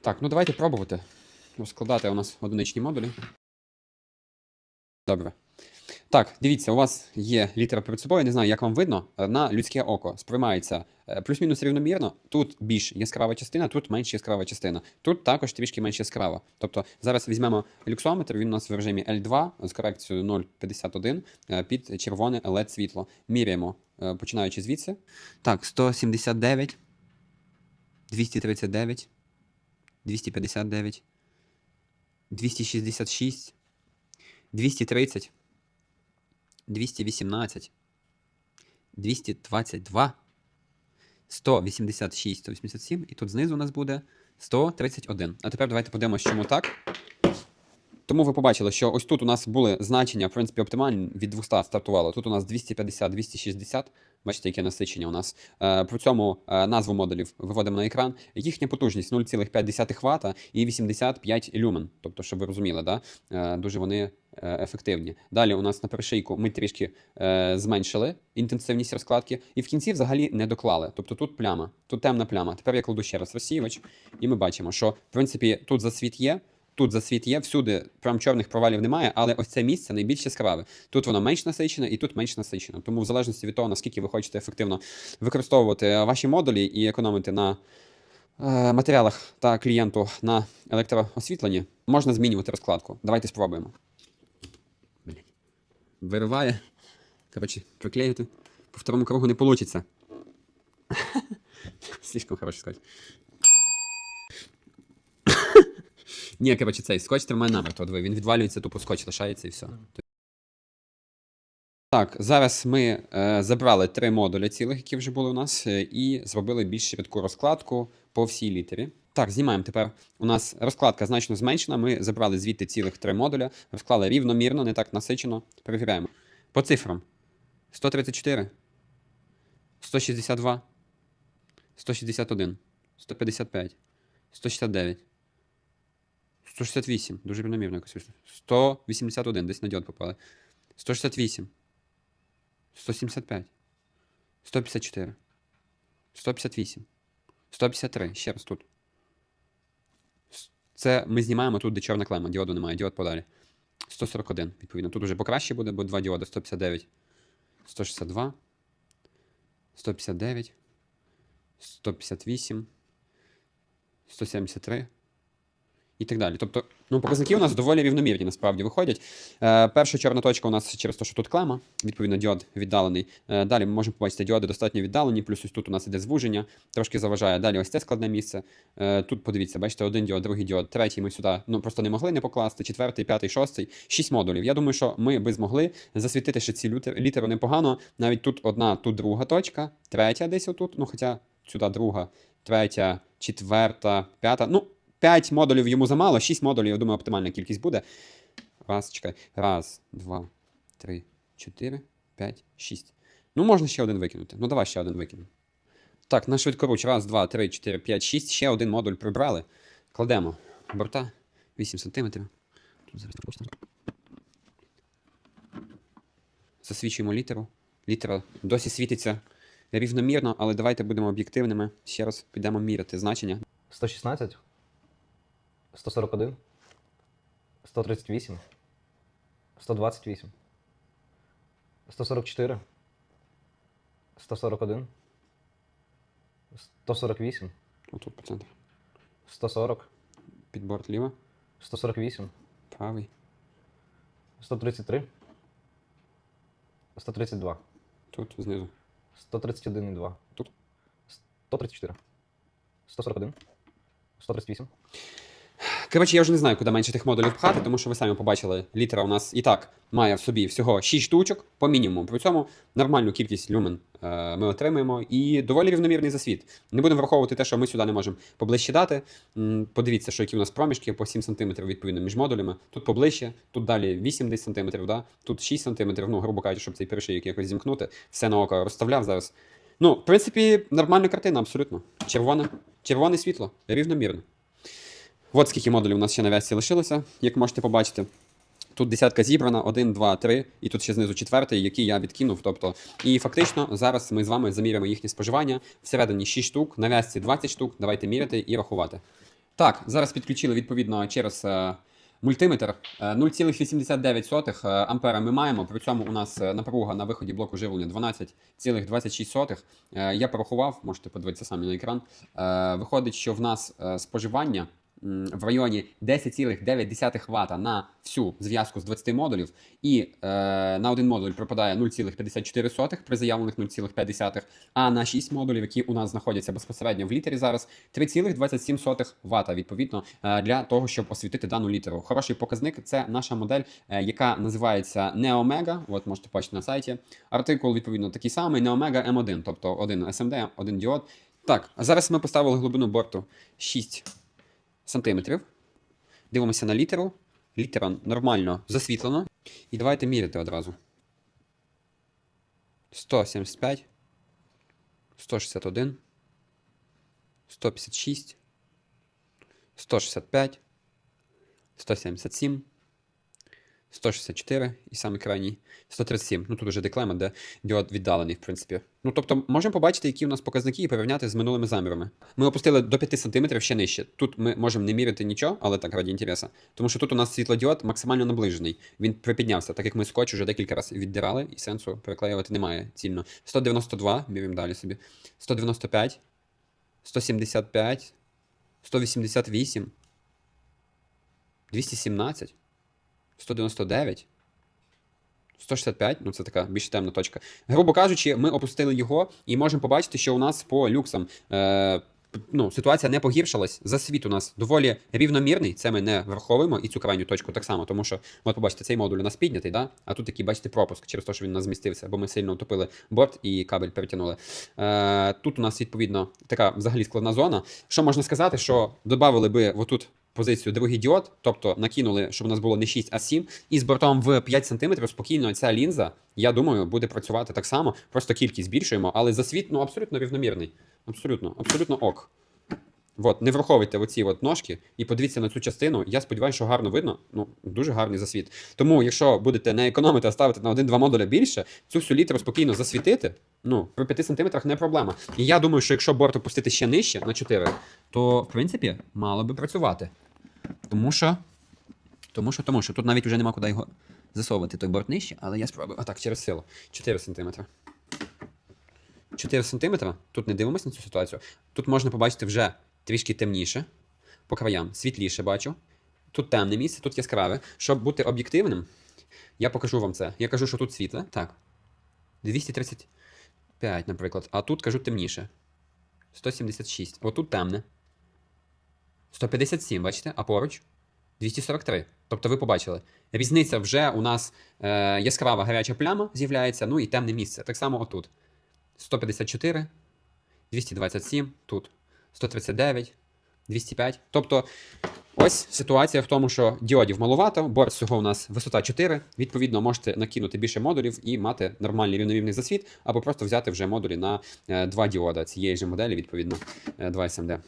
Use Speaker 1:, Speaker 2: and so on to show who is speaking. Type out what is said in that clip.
Speaker 1: Так, ну давайте пробувати. Розкладати у нас одиничні модулі. Добре. Так, дивіться, у вас є літера перед собою, не знаю, як вам видно, е, на людське око сприймається е, плюс-мінус рівномірно. Тут більш яскрава частина, тут менш яскрава частина. Тут також трішки менш яскрава. Тобто зараз візьмемо люксометр, він у нас в режимі L2 з корекцією 0,51 е, під червоне LED світло. Міряємо, починаючи звідси. Так, 179, 239, 259, 266, 230, 218, 222, 186, 187, і тут знизу у нас буде 131. А тепер давайте подивимося, чому так. Тому ви побачили, що ось тут у нас були значення, в принципі, оптимальні від 200 стартувало. Тут у нас 250, 260. Бачите, яке насичення у нас. Е, При цьому е, назву модулів виводимо на екран. Їхня потужність 0,5 Вт і 85 люмен. Тобто, щоб ви розуміли, да? Е, дуже вони ефективні. Далі у нас на перешийку ми трішки зменшили інтенсивність розкладки, і в кінці взагалі не доклали. Тобто тут пляма, тут темна пляма. Тепер я кладу ще раз розсіювач, і ми бачимо, що в принципі тут засвіт є. Тут засвіт є, всюди прям чорних провалів немає, але ось це місце найбільш яскраве. Тут воно менш насичене і тут менш насичене. Тому в залежності від того, наскільки ви хочете ефективно використовувати ваші модулі і економити на е, матеріалах та клієнту на електроосвітленні, можна змінювати розкладку. Давайте спробуємо. Вириває. Коротше, приклеїти. По второму кругу не вийде. Слишком хороший скотч. Ні, коротше, цей скотч тримає намертво. Диви, Він відвалюється, тупо скотч лишається і все. Так, зараз ми е, забрали три модулі цілих, які вже були у нас, е, і зробили більш швидку розкладку по всій літері. Так, знімаємо тепер. У нас розкладка значно зменшена. Ми забрали звідти цілих три модуля, розклали рівномірно, не так насичено. Перевіряємо. По цифрам: 134, 162, 161, 155, 169. 168, дуже рівномірно якось вийшло. 181, десь на діод попали. 168. 175. 154. 158. 153. Ще раз тут. Це ми знімаємо тут, де чорна клема. Діоду немає, діод подалі. 141, відповідно. Тут вже покраще буде, бо два діоди. 159. 162. 159. 158. 173 і так далі. Тобто, ну, показники у нас доволі рівномірні, насправді виходять. Е, перша чорна точка у нас через те, що тут клема, відповідно, діод віддалений. Е, далі ми можемо побачити, діоди достатньо віддалені, плюс ось тут у нас іде звуження, трошки заважає. Далі ось це складне місце. Е, тут подивіться, бачите, один діод, другий діод, третій ми сюди ну, просто не могли не покласти, четвертий, п'ятий, шостий, шість модулів. Я думаю, що ми би змогли засвітити ще ці літери непогано. Навіть тут одна, тут друга точка, третя десь отут, ну хоча сюди друга, третя, четверта, п'ята. Ну, 5 модулів йому замало, 6 модулів, я думаю, оптимальна кількість буде. Раз, чекай. Раз, два, три, чотири, п'ять, шість. Ну, можна ще один викинути. Ну, давай ще один викинемо. Так, на швидкоруч. Раз, два, три, чотири, п'ять, шість. Ще один модуль прибрали. Кладемо борта 8 см. Тут зараз. Засвічуємо літеру. Літера досі світиться рівномірно, але давайте будемо об'єктивними. Ще раз підемо міряти значення.
Speaker 2: 116, 141, 138, 128, 144, 141, 148,
Speaker 1: Отут по центру.
Speaker 2: 140,
Speaker 1: Підборд ліво,
Speaker 2: 148,
Speaker 1: правий.
Speaker 2: 133, 132,
Speaker 1: Тут знизу.
Speaker 2: 131,2,
Speaker 1: Тут.
Speaker 2: 134, 141, 138,
Speaker 1: Коротше, я вже не знаю, куди менше тих модулів пхати, тому що ви самі побачили, літера у нас і так має в собі всього 6 штучок по мінімуму. При цьому нормальну кількість люмен е, ми отримаємо і доволі рівномірний засвіт. Не будемо враховувати те, що ми сюди не можемо поближче дати. Подивіться, що які у нас проміжки по 7 см відповідно між модулями. Тут поближче, тут далі 8 десь см, да? тут 6 см, ну, грубо кажучи, щоб цей перший якось зімкнути. Все на око розставляв зараз. Ну, в принципі, нормальна картина, абсолютно. Червоне, червоне світло, рівномірно. От скільки модулів у нас ще на версії лишилося, як можете побачити. Тут десятка зібрана, 1, 2, 3, і тут ще знизу четвертий, який я відкинув. Тобто, і фактично зараз ми з вами заміряємо їхнє споживання. Всередині 6 штук, на вязці 20 штук. Давайте міряти і рахувати. Так, зараз підключили відповідно через е, мультиметр. Е, 0,89 е, ампера ми маємо. При цьому у нас е, напруга на виході блоку живлення 12,26. Е, я порахував, можете подивитися самі на екран. Е, виходить, що в нас е, споживання в районі 10,9 Вт на всю зв'язку з 20 модулів, і е, на один модуль припадає 0,54 при заявлених 0,5, а на 6 модулів, які у нас знаходяться безпосередньо в літері зараз, 3,27 Вт, відповідно, е, для того, щоб освітити дану літеру. Хороший показник це наша модель, е, яка називається Neomega. От можете бачити на сайті. Артикул, відповідно, такий самий Neomega M1, тобто один SMD, один діод. Так, зараз ми поставили глибину борту 6 сантиметрів. Дивимося на літеру. Літера нормально засвітлена. І давайте міряти одразу. 175, 161, 156, 165, 177, 164 і саме крайній 137. Ну тут уже деклема, де діод віддалений, в принципі. Ну тобто, можемо побачити, які у нас показники і порівняти з минулими замірами. Ми опустили до 5 см ще нижче. Тут ми можемо не міряти нічого, але так раді інтереса. Тому що тут у нас світлодіод максимально наближений. Він припіднявся, так як ми скотч уже декілька разів віддирали, і сенсу переклеювати немає цільно. 192, міряємо далі собі. 195, 175, 188, 217, 199. 165, ну це така більш темна точка. Грубо кажучи, ми опустили його і можемо побачити, що у нас по люксам е, ну, ситуація не погіршилась. Засвіт у нас доволі рівномірний. Це ми не враховуємо і цю крайню точку так само, тому що, от побачите, цей модуль у нас піднятий, да? а тут такий, бачите, пропуск через те, що він у нас змістився, бо ми сильно утопили борт і кабель перетягнули. Е, тут у нас, відповідно, така взагалі складна зона. Що можна сказати, що додали би отут позицію другий діод, тобто накинули, щоб у нас було не 6, а 7, і з бортом в 5 см спокійно ця лінза, я думаю, буде працювати так само. Просто кількість збільшуємо, але засвіт ну, абсолютно рівномірний. Абсолютно, абсолютно ок. От, не враховуйте оці от ножки і подивіться на цю частину. Я сподіваюся, що гарно видно. Ну, дуже гарний засвіт. Тому, якщо будете не економити, а ставити на 1-2 модуля більше, цю всю літеру спокійно засвітити. Ну, при 5 см не проблема. І я думаю, що якщо борт опустити ще нижче на 4, то в принципі мало би працювати. Тому що. Тому що, тому що тут навіть вже нема куди його засовувати той борт нижче, але я спробую. А так, через силу. 4 см. 4 см. Тут не дивимося на цю ситуацію. Тут можна побачити вже трішки темніше. По краям світліше бачу. Тут темне місце, тут яскраве. Щоб бути об'єктивним, я покажу вам це. Я кажу, що тут світле. Так. 235, наприклад. А тут кажу темніше. 176. Отут темне. 157, бачите? А поруч 243. Тобто ви побачили. Різниця вже у нас е, яскрава гаряча пляма з'являється, ну і темне місце. Так само отут. 154, 227, тут 139, 205. Тобто, ось ситуація в тому, що діодів маловато, борт всього у нас висота 4. Відповідно, можете накинути більше модулів і мати нормальний рівномірний засвіт, або просто взяти вже модулі на е, два діода цієї ж моделі, відповідно, е, 2 SMD.